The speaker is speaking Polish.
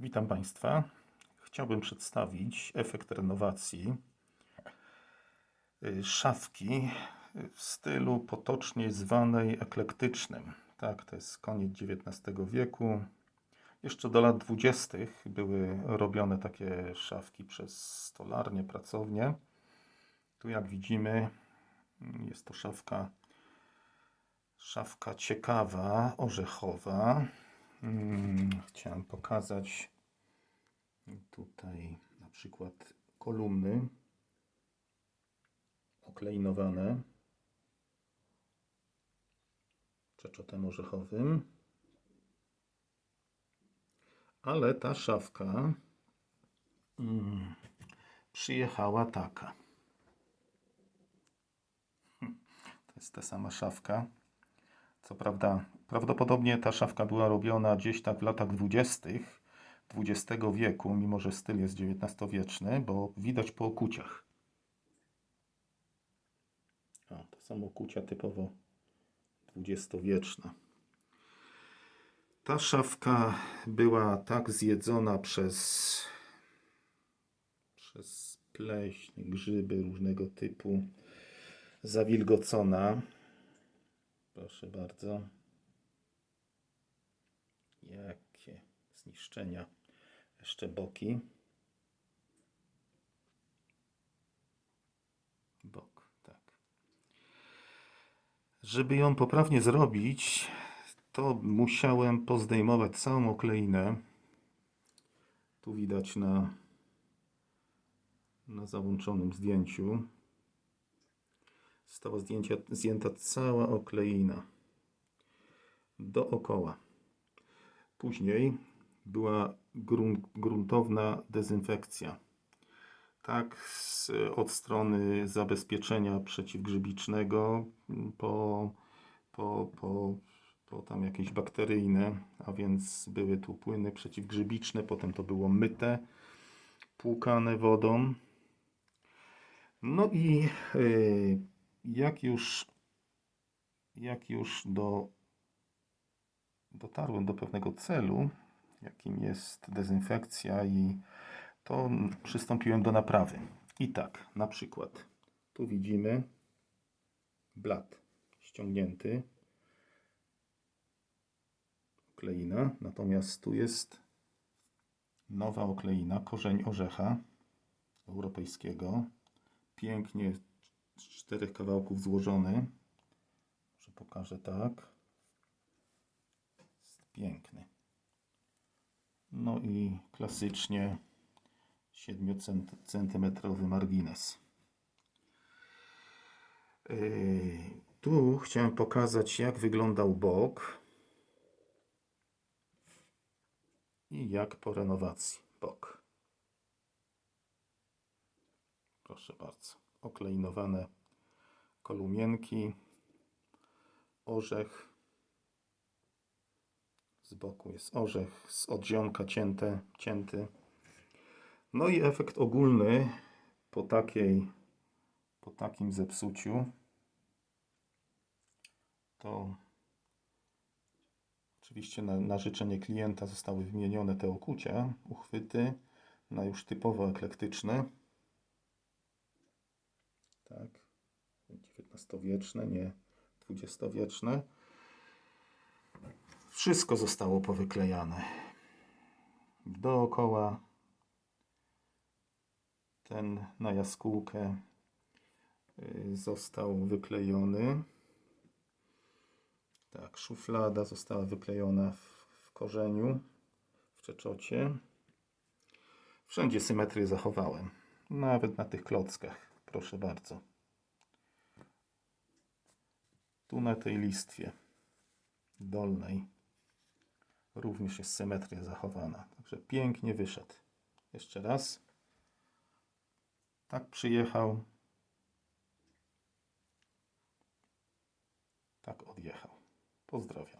Witam Państwa. Chciałbym przedstawić efekt renowacji y, szafki w stylu potocznie zwanej eklektycznym. Tak, to jest koniec XIX wieku. Jeszcze do lat 20. były robione takie szafki przez stolarnie, pracownie. Tu jak widzimy jest to szafka szafka ciekawa, orzechowa. Mm, Chciałem pokazać tutaj na przykład kolumny okleinowane czeczotem orzechowym. Ale ta szafka mm, przyjechała taka. To jest ta sama szafka. Co prawda, prawdopodobnie ta szafka była robiona gdzieś tak w latach dwudziestych XX wieku, mimo że styl jest XIX-wieczny, bo widać po okuciach. A, to są okucia typowo dwudziestowieczne. Ta szafka była tak zjedzona przez, przez pleśń, grzyby różnego typu, zawilgocona. Proszę bardzo. Jakie zniszczenia. Jeszcze boki. Bok, tak. Żeby ją poprawnie zrobić, to musiałem pozdejmować całą okleinę. Tu widać na, na załączonym zdjęciu. Została zdjęcia, zdjęta cała okleina dookoła. Później była grun, gruntowna dezynfekcja. Tak, z, od strony zabezpieczenia przeciwgrzybicznego po, po, po, po tam jakieś bakteryjne, a więc były tu płyny przeciwgrzybiczne, potem to było myte, płukane wodą. No i yy, jak już, jak już do, dotarłem do pewnego celu, jakim jest dezynfekcja, i to przystąpiłem do naprawy. I tak, na przykład, tu widzimy blat ściągnięty, okleina, natomiast tu jest nowa okleina, korzeń orzecha europejskiego, pięknie z czterech kawałków złożony. Może pokażę tak. Jest piękny. No i klasycznie 7 cm margines. Yy, tu chciałem pokazać, jak wyglądał bok i jak po renowacji bok. Proszę bardzo okleinowane kolumienki, orzech, z boku jest orzech, z odzionka cięte, cięty. No i efekt ogólny po takiej, po takim zepsuciu to oczywiście na, na życzenie klienta zostały wymienione te okucia, uchwyty na już typowo eklektyczne tak, XIX-wieczne, nie XX-wieczne. Wszystko zostało powyklejane. Dookoła ten na jaskółkę y, został wyklejony. Tak, szuflada została wyklejona w, w korzeniu, w czeczocie. Wszędzie symetrię zachowałem, nawet na tych klockach. Proszę bardzo. Tu na tej listwie dolnej również jest symetria zachowana. Także pięknie wyszedł. Jeszcze raz. Tak przyjechał. Tak odjechał. Pozdrawiam.